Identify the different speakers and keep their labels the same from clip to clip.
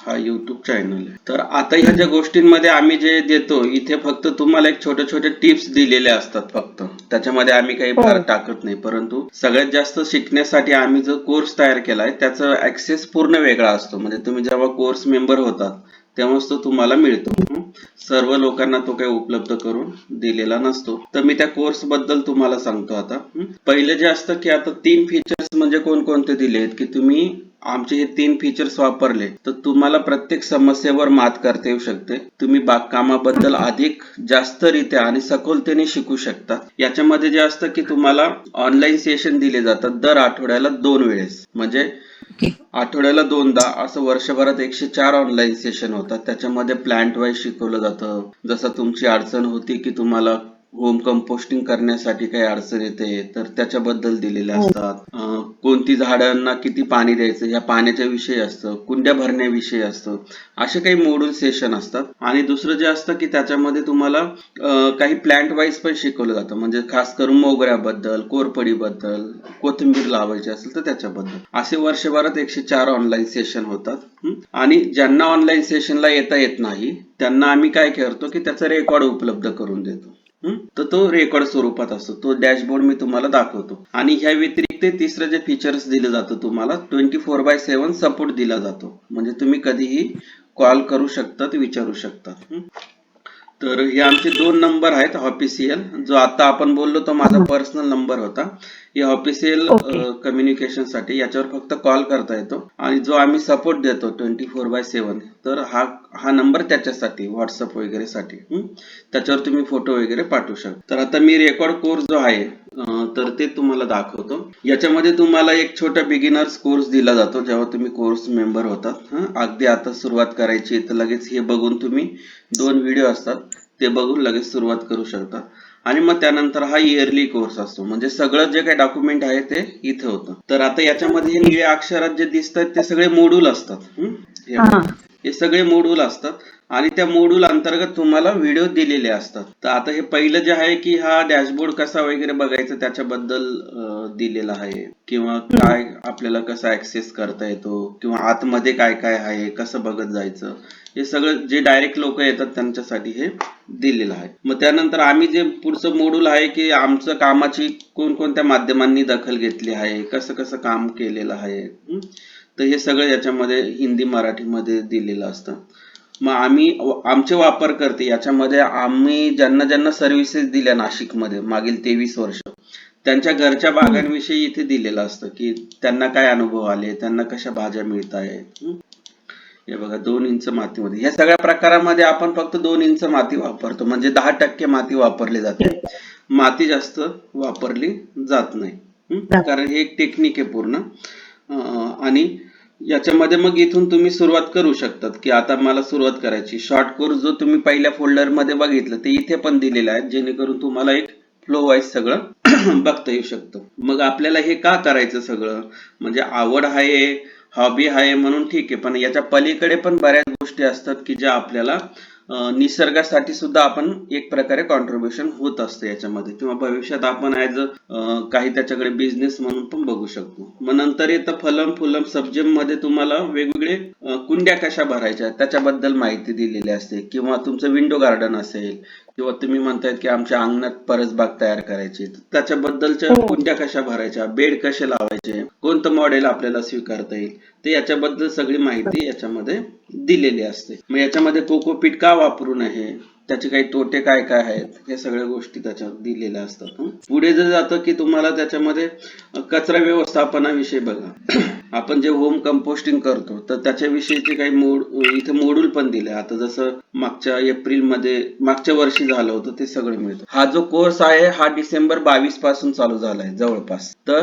Speaker 1: हा YouTube channel आहे तर आता ह्या ज्या गोष्टींमध्ये आम्ही जे देतो इथे फक्त तुम्हाला एक छोटे छोटे टिप्स दिलेले असतात फक्त त्याच्यामध्ये आम्ही काही
Speaker 2: हो.
Speaker 1: भर टाकत नाही परंतु सगळ्यात जास्त शिकण्यासाठी आम्ही जो कोर्स तयार केलाय त्याचा ऍक्सेस पूर्ण वेगळा असतो म्हणजे तुम्ही जेव्हा कोर्स मेंबर होतात तेव्हाच तो तुम्हाला मिळतो हं. सर्व लोकांना तो काही उपलब्ध करून दिलेला नसतो तर मी त्या कोर्सबद्दल तुम्हाला सांगतो आता हं. पहिलं जे असतं की आता तीन फीचर्स म्हणजे कोणकोणते दिले आहेत की तुम्ही आमचे हे तीन फीचर्स वापरले तर तुम्हाला प्रत्येक समस्येवर मात करता येऊ शकते. तुम्ही बागकामाबद्दल अधिक जास्तरित्या आणि सखोलतेने शिकू शकता. याच्यामध्ये जे असतं की तुम्हाला ऑनलाईन सेशन दिले जातात दर आठवड्याला दोन वेळेस. म्हणजे आठवड्याला दोनदा असं वर्षभरात एकशे चार ऑनलाईन सेशन होतात. त्याच्यामध्ये प्लांट वाईज शिकवलं जातं. जसं तुमची अडचण होती की तुम्हाला होम कंपोस्टिंग करण्यासाठी काही अडचण येते तर त्याच्याबद्दल दिलेले असतात. कोणती झाडांना किती पाणी द्यायचं या पाण्याच्या विषयी असतं कुंड्या भरण्याविषयी असतं असे काही मोडून सेशन असतात. आणि दुसरं जे असतं की त्याच्यामध्ये तुम्हाला काही प्लांट वाईज पण शिकवलं जातं. म्हणजे खास करून मोगऱ्याबद्दल कोरपडीबद्दल कोथिंबीर लावायची असेल तर त्याच्याबद्दल. असे वर्षभरात एकशे चार ऑनलाईन सेशन होतात. आणि ज्यांना ऑनलाईन सेशनला येता येत नाही त्यांना आम्ही काय करतो की त्याचा रेकॉर्ड उपलब्ध करून देतो. तर तो रेकॉर्ड स्वरूपात असतो. तो डॅशबोर्ड मी तुम्हाला दाखवतो. आणि ह्या व्यतिरिक्त तिसरं जे फीचर्स दिलं जातं तुम्हाला twenty four by seven support दिला जातो. म्हणजे तुम्ही कधीही कॉल करू शकतात विचारू शकतात. तर हे आमचे दोन नंबर आहेत ऑफिशियल जो आता आपण बोललो तो माझा पर्सनल नंबर होता. हे ऑफिशियल
Speaker 2: Okay.
Speaker 1: कम्युनिकेशनसाठी याच्यावर फक्त कॉल करता येतो. आणि जो आम्ही सपोर्ट देतो ट्वेंटी फोर बाय सेव्हन तर हा हा नंबर त्याच्यासाठी व्हॉट्सअप वगैरे साठी? त्याच्यावर तुम्ही फोटो वगैरे पाठवू शकता. तर आता मी रेकॉर्ड कोर्स जो आहे तर ते तुम्हाला दाखवतो. याच्यामध्ये तुम्हाला एक छोटा बिगिनर्स कोर्स दिला जातो जेव्हा तुम्ही कोर्स मेंबर होतात. हं? अगदी आता सुरुवात करायची तर लगेच हे बघून तुम्ही दोन व्हिडिओ असतात ते बघून लगेच सुरुवात करू शकता. आणि मग त्यानंतर हा इयरली कोर्स असतो. म्हणजे सगळं जे काही डॉक्युमेंट आहे ते इथे होतं. तर आता याच्यामध्ये हे निळ्या अक्षरात जे दिसतात ते सगळे मोड्यूल असतात. हे सगळे मोड्यूल असतात. आणि त्या मोड्यूल अंतर्गत तुम्हाला व्हिडिओ दिलेले असतात. तर आता हे पहिलं जे आहे की हा डॅशबोर्ड कसा वगैरे बघायचा त्याच्याबद्दल दिलेला आहे. किंवा काय आपल्याला कसा ऍक्सेस करता येतो? किंवा आतमध्ये काय काय आहे? कसं बघत जायचं? हे सगळं जे डायरेक्ट लोक येतात त्यांच्यासाठी हे दिलेलं आहे. मग त्यानंतर आम्ही जे पुढचं मोड्यूल आहे की आमचं कामाची कोणकोणत्या माध्यमांनी दखल घेतली आहे? कसं कसं काम केलेलं आहे? तर हे सगळं याच्यामध्ये हिंदी मराठीमध्ये दिलेलं असतं. मग आम्ही आमचे वापरकर्ते याच्यामध्ये आम्ही ज्यांना ज्यांना सर्व्हिसेस दिल्या नाशिकमध्ये मागील तेवीस वर्ष त्यांच्या घरच्या बागांविषयी इथे दिलेलं असतं की त्यांना काय अनुभव आले त्यांना कशा भाज्या मिळत आहेत. हं? बघा दोन इंच मातीमध्ये. ह्या सगळ्या प्रकारामध्ये आपण फक्त दोन इंच माती वापरतो. म्हणजे दहा टक्के माती वापरली जाते. माती जास्त वापरली जात नाही. कारण हे एक टेक्निक आहे पूर्ण. आणि याच्यामध्ये मग इथून तुम्ही सुरुवात करू शकतात की आता मला सुरुवात करायची. शॉर्ट कोर्स जो तुम्ही पहिल्या फोल्डरमध्ये बघितलं ते इथे पण दिलेलं आहे जेणेकरून तुम्हाला एक फ्लो वाईज सगळं बघता येऊ शकतं. मग आपल्याला हे का करायचं सगळं? म्हणजे आवड आहे हॉबी आहे म्हणून ठीक आहे पण याच्या पलीकडे पण बऱ्याच गोष्टी असतात की ज्या आपल्याला निसर्गासाठी सुद्धा आपण एक प्रकारे कॉन्ट्रीब्युशन होत असतं याच्यामध्ये. किंवा भविष्यात आपण ऍज अ काही त्याच्याकडे बिझनेस म्हणून पण बघू शकतो. मग नंतर येतं फलम फुलम सब्जेममध्ये तुम्हाला वेगवेगळे कुंड्या कशा भरायच्या त्याच्याबद्दल माहिती दिलेली असते. किंवा तुमचं विंडो गार्डन असेल किंवा तुम्ही म्हणतायत की आमच्या अंगणात परसबाग तयार करायची. तर त्याच्याबद्दलच्या
Speaker 2: हो.
Speaker 1: कुंड्या कशा भरायच्या? बेड कसे लावायचे? कोणतं मॉडेल आपल्याला स्वीकारता येईल? ते याच्याबद्दल सगळी माहिती याच्यामध्ये दिलेली असते. मग याच्यामध्ये कोकोपीट का वापरू नये? त्याचे काही तोटे काय काय आहेत? हे सगळ्या गोष्टी त्याच्यात दिलेल्या असतात. पुढे जर जातं की तुम्हाला त्याच्यामध्ये कचरा व्यवस्थापनाविषयी बघा. आपण जे होम कंपोस्टिंग करतो तर त्याच्याविषयीचे काही मोड इथे मॉड्यूल पण दिले. आता जसं मागच्या एप्रिलमध्ये मागच्या वर्षी झालं होतं ते सगळं मिळतं. हा जो कोर्स आहे हा डिसेंबर बावीसपासून चालू झालाय जवळपास. तर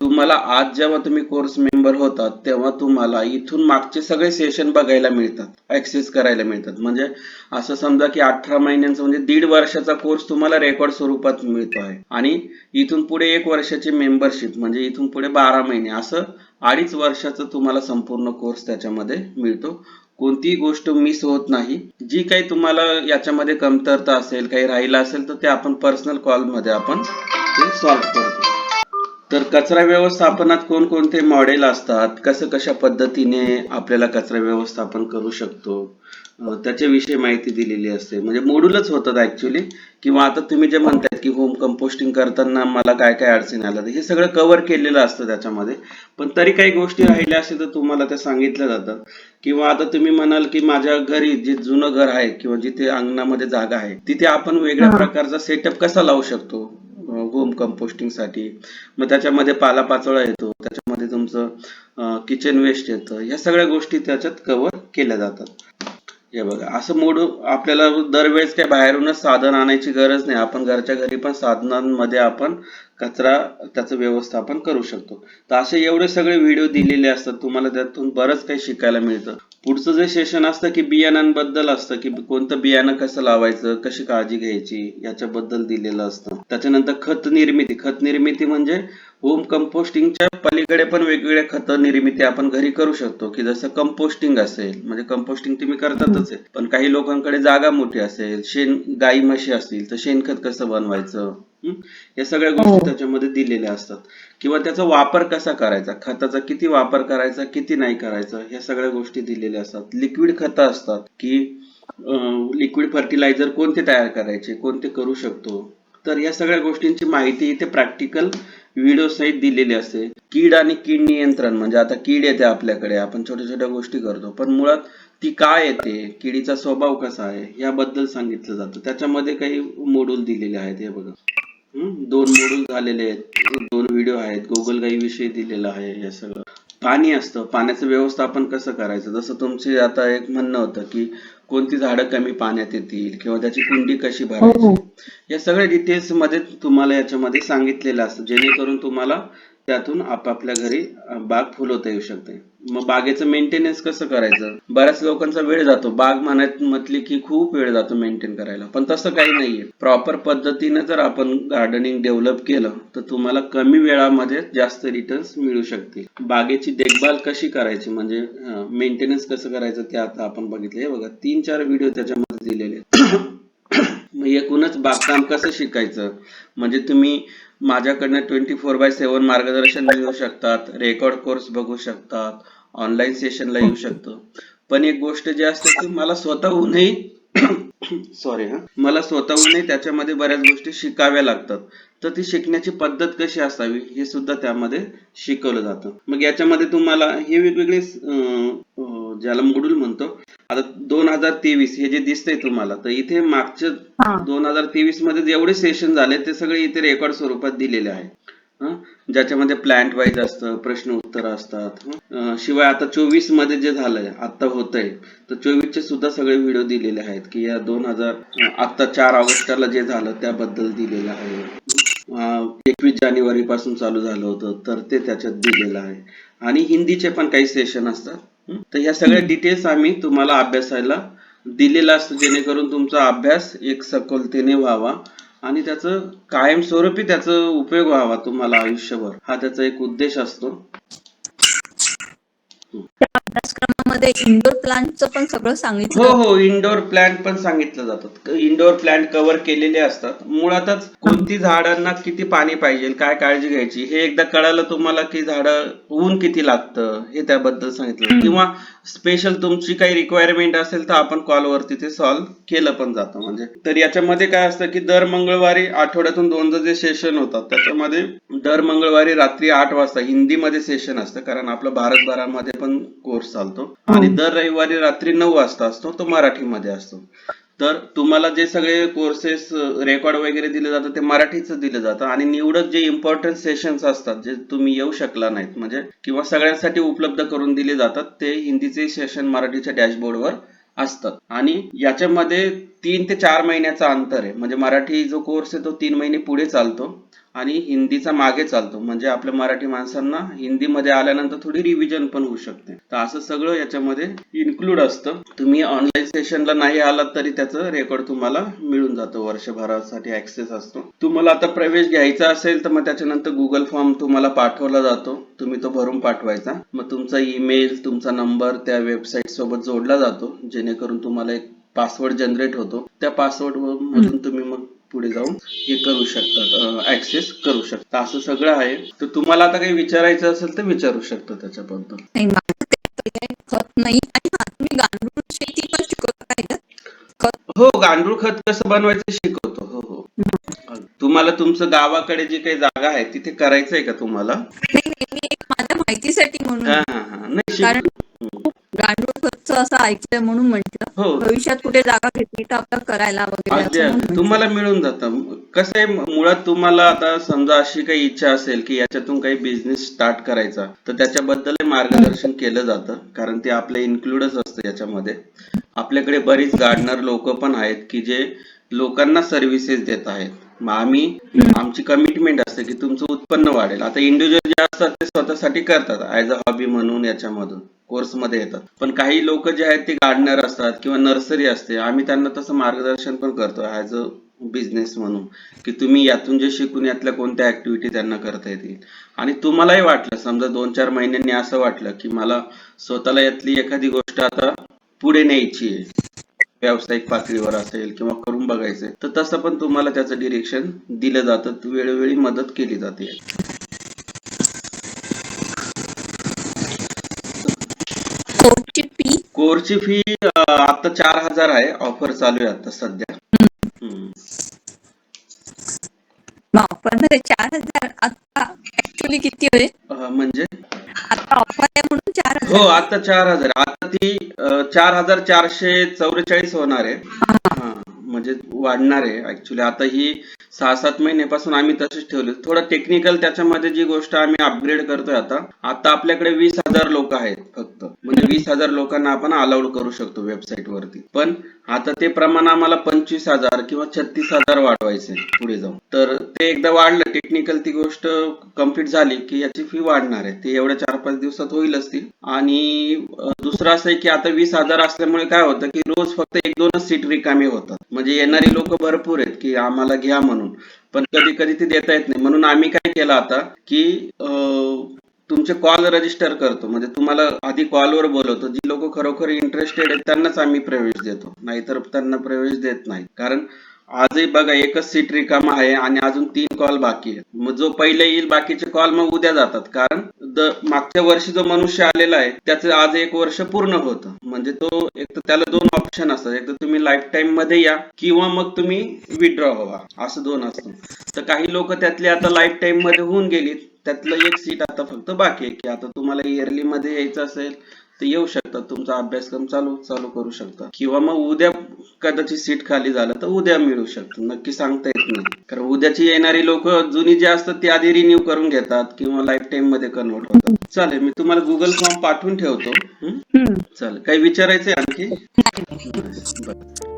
Speaker 1: तुम्हाला आज जेव्हा तुम्ही कोर्स मेंबर होतात तेव्हा तुम्हाला इथून मागचे सगळे सेशन बघायला मिळतात ऍक्सेस करायला मिळतात. म्हणजे असं समजा की अठरा महिन्यांचा म्हणजे दीड वर्षाचा कोर्स तुम्हाला रेकॉर्ड स्वरूपात मिळतो आहे आणि इथून पुढे एक वर्षाची मेंबरशिप म्हणजे इथून पुढे बारा महिने असं अडीच वर्षाचा तुम्हाला संपूर्ण कोर्स त्याच्यामध्ये मिळतो. कोणतीही गोष्ट मिस होत नाही. जी काही तुम्हाला याच्यामध्ये कमतरता असेल काही राहिलं असेल तर ते आपण पर्सनल कॉलमध्ये आपण ते सॉल्व्ह करतो. तर कचरा व्यवस्थापनात कोणकोणते मॉडेल असतात? कसं कशा पद्धतीने आपल्याला कचरा व्यवस्थापन करू शकतो? त्याच्याविषयी माहिती दिलेली असते. म्हणजे मॉड्यूलच होतात ऍक्च्युली किंवा आता तुम्ही जे म्हणतायत की होम कंपोस्टिंग करताना मला काय काय अडचणी आल्या हे सगळं कव्हर केलेलं असतं त्याच्यामध्ये. पण तरी काही गोष्टी राहिल्या असेल तर तुम्हाला त्या सांगितल्या जातात. किंवा आता तुम्ही म्हणाल की माझ्या घरी जे जुनं घर आहे किंवा जिथे अंगणामध्ये जागा आहे तिथे आपण वेगळ्या. प्रकारचा सेटअप कसा लावू शकतो? होम कंपोस्टिंगसाठी मग त्याच्यामध्ये पालापाचोळा येतो त्याच्यामध्ये तुमचं किचन वेस्ट येतं. या सगळ्या गोष्टी त्याच्यात कव्हर केल्या जातात. हे बघा असं मोड आपल्याला दरवेळेस काही बाहेरूनच साधन आणायची गरज नाही. आपण घरच्या घरी पण साधनांमध्ये आपण कचरा त्याचं व्यवस्थापन करू शकतो. तर असे एवढे सगळे व्हिडिओ दिलेले असतात तुम्हाला त्यातून बरंच काही शिकायला मिळतं. पुढचं जे सेशन असतं की बियाणांबद्दल असतं की कोणतं बियाणं कसं लावायचं कशी काळजी घ्यायची याच्याबद्दल दिलेलं असतं. त्याच्यानंतर खत निर्मिती. खत निर्मिती म्हणजे होम कंपोस्टिंगच्या पलीकडे पण वेगवेगळ्या खत निर्मिती आपण घरी करू शकतो. की जसं कंपोस्टिंग असेल म्हणजे कंपोस्टिंग तुम्ही करतातच आहे. पण काही लोकांकडे जागा मोठी असेल शेण गाई म्हशी असतील तर शेणखत कसं बनवायचं? या सगळ्या गोष्टी
Speaker 2: हो. त्याच्यामध्ये
Speaker 1: त्याच्यामध्ये दिलेल्या असतात. किंवा त्याचा वापर कसा करायचा? खताचा किती वापर करायचा किती नाही करायचा? ह्या सगळ्या गोष्टी दिलेल्या असतात. लिक्विड खतं असतात की लिक्विड फर्टिलायझर कोणते तयार करायचे कोणते करू शकतो? तर या सगळ्या गोष्टींची माहिती इथे प्रॅक्टिकल व्हिडिओ सहित दिलेली असते. कीड आणि कीड नियंत्रण म्हणजे आता कीड येते आपल्याकडे आपण छोट्या छोट्या गोष्टी करतो. पण मुळात ती काय येते किडीचा स्वभाव कसा आहे याबद्दल सांगितलं जातं. त्याच्यामध्ये काही मॉड्यूल दिलेले आहेत हे बघा. हम्म, दोन मॉड्यूल झालेले आहेत. दोन व्हिडिओ आहेत. गोगल गाई विषयी दिलेलं आहे हे सगळं. पाणी असतं. पाण्याचं व्यवस्थापन कसं करायचं? जसं तुमचे आता एक म्हणणं होतं की कोणती झाडं कमी पाण्यात येतील किंवा त्याची कुंडी कशी
Speaker 2: हो.
Speaker 1: भरायची? या सगळ्या डिटेल्समध्ये तुम्हाला याच्यामध्ये सांगितलेलं असतं. जेणेकरून तुम्हाला त्यातून आपापल्या घरी बाग फुलवता येऊ शकते. मग बागेचं मेंटेनन्स कसं करायचं? बऱ्याच लोकांचा वेळ जातो. बाग म्हणत म्हटली की खूप वेळ जातो मेंटेन करायला. पण तसं काही नाहीये. प्रॉपर पद्धतीने जर आपण गार्डनिंग डेव्हलप केलं तर तुम्हाला कमी वेळामध्ये जास्त रिटर्न्स मिळू शकतील. बागेची देखभाल कशी करायची? म्हणजे मेंटेनन्स कसं करायचं ते आता आपण बघितले बघा तीन चार व्हिडिओ त्याच्यामध्ये दिलेले आहेत. म्हणजे एकूणच बागकाम कसं शिकायचं? म्हणजे तुम्ही माझ्याकडनं ट्वेंटी फोर बाय सेव्हन मार्गदर्शन मिळवू शकतात रेकॉर्ड कोर्स बघू शकतात ऑनलाईन सेशनला येऊ शकतो. पण एक गोष्ट जी असते की मला स्वतःहूनही सॉरी हा. मला स्वतःहूनही त्याच्यामध्ये बऱ्याच गोष्टी शिकाव्या लागतात. तर ती शिकण्याची पद्धत कशी असावी हे सुद्धा त्यामध्ये शिकवलं जातं. मग याच्यामध्ये तुम्हाला हे वेगवेगळे ज्याला मोडूल म्हणतो आता दोन हजार तेवीस हे जे दिसतंय तुम्हाला तर इथे मागच्या दोन हजार तेवीसमध्ये जेवढे सेशन झाले ते सगळे इथे रेकॉर्ड स्वरूपात दिलेले आहेत. हं? ज्याच्यामध्ये प्लॅन्ट वाईज असतं प्रश्न उत्तर असतात. शिवाय आता चोवीसमध्ये जे झालंय आता होतंय तर चोवीस चे सुद्धा सगळे व्हिडिओ दिलेले आहेत की या दोन हजार आता चार ऑगस्टला जे झालं त्याबद्दल दिलेलं आहे. एकवीस जानेवारी पासून चालू झालं होतं तर ते त्याच्यात दिलेलं आहे. आणि हिंदीचे पण काही सेशन असतात? तर ह्या सगळ्या डिटेल्स आम्ही तुम्हाला अभ्यासायला दिलेला असतो जेणेकरून तुमचा अभ्यास एक सखोलतेने व्हावा आणि त्याचं कायमस्वरूपी त्याचा उपयोग व्हावा तुम्हाला आयुष्यभर. हा त्याचा एक उद्देश असतो.
Speaker 2: अभ्यासक्रमामध्ये इंडोर प्लांटचं पण सगळं
Speaker 1: हो
Speaker 2: सांगितलं
Speaker 1: हो इंडोर प्लांट पण सांगितलं जातात इंडोर प्लांट कव्हर केलेले असतात. मुळातच कोणती झाडांना किती पाणी पाहिजे काय काळजी घ्यायची हे एकदा कळालं तुम्हाला की झाडं ऊन किती लागतं हे त्याबद्दल सांगितलं. किंवा स्पेशल तुमची काही रिक्वायरमेंट असेल तर आपण कॉलवरती ते सॉल्व्ह केलं पण जातं. म्हणजे तर याच्यामध्ये काय असतं की दर मंगळवारी आठवड्यातून दोनदा जे सेशन होतात त्याच्यामध्ये दर मंगळवारी रात्री आठ वाजता हिंदीमध्ये सेशन असतं. कारण आपलं भारतभरामध्ये पण कोर्स चालतो. आणि दर रविवारी रात्री नऊ वाजता असतो तो मराठीमध्ये असतो. तर तुम्हाला जे सगळे कोर्सेस रेकॉर्ड वगैरे दिले जातात ते मराठीचं दिलं जातं आणि निवडक जे इम्पॉर्टंट सेशन्स असतात जे तुम्ही येऊ शकला नाहीत म्हणजे किंवा सगळ्यांसाठी उपलब्ध करून दिले जातात ते हिंदीचे सेशन मराठीच्या डॅशबोर्डवर असतात. आणि याच्यामध्ये तीन ते चार महिन्याचा अंतर आहे. म्हणजे मराठी जो कोर्स आहे तो तीन महिने पुढे चालतो. आणि हिंदीचा मागे चालतो. म्हणजे आपल्या मराठी माणसांना हिंदीमध्ये आल्यानंतर थोडी रिव्हिजन पण होऊ शकते. तर असं सगळं याच्यामध्ये इन्क्लूड असतं. तुम्ही ऑनलाईन सेशनला नाही आलात तरी त्याचं रेकॉर्ड तुम्हाला मिळून जातं. वर्षभरासाठी ऍक्सेस असतो. तुम्हाला आता प्रवेश घ्यायचा असेल तर मग त्याच्यानंतर गुगल फॉर्म तुम्हाला पाठवला जातो. तुम्ही तो भरून पाठवायचा. मग तुमचा ईमेल तुमचा नंबर त्या वेबसाईट सोबत जोडला जातो. जेणेकरून तुम्हाला एक पासवर्ड जनरेट होतो. त्या पासवर्ड मधून तुम्ही मग पुढे जाऊन हे करू शकतात ऍक्सेस करू शकतात. असं सगळं आहे. तर तुम्हाला आता काही विचारायचं असेल तर विचारू शकता त्याच्याबद्दल.
Speaker 2: नाही हा गांडूळ? खत
Speaker 1: हो गांडूळ खत कसं बनवायचं शिकवतो. हो हो. तुम्हाला तुमचं गावाकडे जी काही जागा आहे तिथे करायचंय का तुम्हाला?
Speaker 2: माहितीसाठी म्हणून. गांडूळ असं ऐकलं म्हणून म्हंटल.
Speaker 1: हो.
Speaker 2: भविष्यात कुठे जागा भेटली तर आपलं करायला वगैरे
Speaker 1: अगदी
Speaker 2: असं म्हणून
Speaker 1: अगदी.
Speaker 2: म्हंटल.
Speaker 1: तुम्हाला मिळून जातं. कसं आहे मुळात तुम्हाला आता समजा अशी काही इच्छा असेल की याच्यातून काही बिझनेस स्टार्ट करायचा तर त्याच्याबद्दल मार्गदर्शन केलं जातं कारण ते आपलं इन्क्लुडच असतं याच्यामध्ये. आपल्याकडे बरीच गार्डनर लोक पण आहेत की जे लोकांना सर्व्हिसेस देत आहेत. मग आम्ही आमची कमिटमेंट असते की तुमचं उत्पन्न वाढेल. आता इंडिव्हिज्युअल जे असतात ते स्वतःसाठी करतात ऍज अ हॉबी म्हणून याच्यामधून कोर्समध्ये येतात. पण काही लोक जे आहेत ते गार्डनर असतात किंवा नर्सरी असते आम्ही त्यांना तसं मार्गदर्शन पण करतो ऍज अ बिझनेस म्हणून की तुम्ही यातून जे शिकून यातल्या कोणत्या ऍक्टिव्हिटी त्यांना करता येतील. आणि तुम्हालाही वाटलं समजा दोन चार महिन्यांनी असं वाटलं की मला स्वतःला यातली एखादी गोष्ट आता पुढे न्यायची आहे. व्यावसायिक पातळीवर असेल किंवा करून बघायचंय तर तसं पण तुम्हाला त्याचं डिरेक्शन दिलं जातं. वेळोवेळी मदत केली जाते.
Speaker 2: कोर्सची फी
Speaker 1: आता चार हजार आहे. ऑफर चालू आहे आता सध्या.
Speaker 2: ऑफरमध्ये चार हजार आता ऍक्च्युली किती होईल
Speaker 1: अं, म्हणजे?
Speaker 2: आता ऑफर आहे म्हणून चार
Speaker 1: हो
Speaker 2: हजार
Speaker 1: आता चार हजार. आता ती अं, चार हजार चारशे चौवेचाळीस होणार आहे. हा. म्हणजे वाढणार आहे ऍक्च्युली आता ही सहा सात महिन्यापासून आम्ही तसेच ठेवले. थोडं टेक्निकल त्याच्यामध्ये जी गोष्ट आम्ही अपग्रेड करतोय आता आता आपल्याकडे वीस हजार लोक आहेत फक्त. म्हणजे वीस हजार लोकांना आपण अलाउड करू शकतो वेबसाईट वरती. पण आता ते प्रमाण आम्हाला पंचवीस हजार किंवा छत्तीस हजार वाढवायचे पुढे जाऊन. तर ते एकदा वाढलं टेक्निकल ती गोष्ट कंप्लीट झाली की याची फी वाढणार आहे. ते एवढ्या चार पाच दिवसात होईलच ती आणि दुसरं असं आहे की आता वीस हजार असल्यामुळे काय होतं की रोज फक्त एक दोनच सीट रिकामी होतात. म्हणजे येणारी लोक भरपूर आहेत की आम्हाला घ्या म्हणून. पण कधी कधी ते देता येत नाही. म्हणून आम्ही काय केलं आता की तुमचे कॉल रजिस्टर करतो. म्हणजे तुम्हाला आधी कॉलवर बोलवतो. जी लोक खरोखर इंटरेस्टेड आहेत त्यांनाच आम्ही प्रवेश देतो. नाहीतर त्यांना प्रवेश देत नाही कारण आजही बघा एकच सीट रिकामा आहे आणि अजून तीन कॉल बाकी आहेत. मग जो पहिले येईल बाकीचे कॉल मग उद्या जातात. कारण मागच्या वर्षी जो मनुष्य आलेला आहे त्याचं आज एक वर्ष पूर्ण होतं. म्हणजे तो एक तर त्याला दोन ऑप्शन असतात. एक तर तुम्ही लाईफ टाईममध्ये या किंवा मग तुम्ही विड्रॉ व्हा. असं दोन असतं. तर काही लोक त्यातले आता लाईफ टाईममध्ये होऊन गेलीत त्यातलं एक सीट आता फक्त बाकी आहे. की आता तुम्हाला इयरली मध्ये यायचं असेल तर येऊ शकतात. तुमचा अभ्यासक्रम चालू चालू करू शकता. किंवा मग उद्या कदाचित सीट खाली झालं तर उद्या मिळू शकतं. नक्की सांगता येत नाही. कारण उद्याची येणारी लोक जुनी जी असतात ती आधी रिन्यू करून घेतात किंवा लाईफ टाईममध्ये कन्वर्ट होतात. चालेल मी तुम्हाला गुगल फॉर्म पाठवून ठेवतो. चालेल. काही विचारायचंय आणखी? बरं.